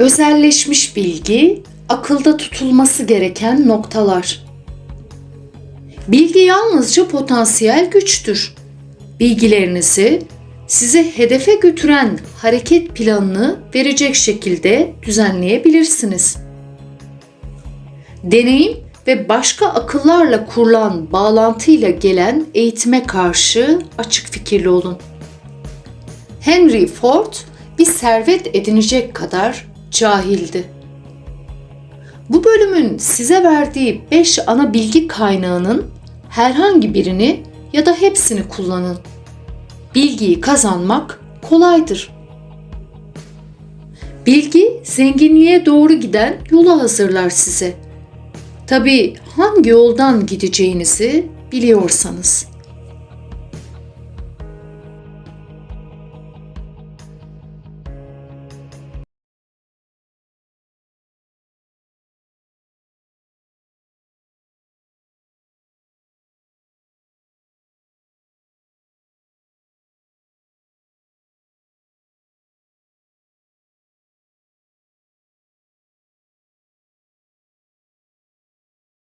Özelleşmiş bilgi, akılda tutulması gereken noktalar. Bilgi yalnızca potansiyel güçtür. Bilgilerinizi size hedefe götüren hareket planını verecek şekilde düzenleyebilirsiniz. Deneyim ve başka akıllarla kurulan bağlantıyla gelen eğitime karşı açık fikirli olun. Henry Ford bir servet edinecek kadar cahildi. Bu bölümün size verdiği 5 ana bilgi kaynağının herhangi birini ya da hepsini kullanın. Bilgiyi kazanmak kolaydır. Bilgi zenginliğe doğru giden yolu hazırlar size. Tabii hangi yoldan gideceğinizi biliyorsanız.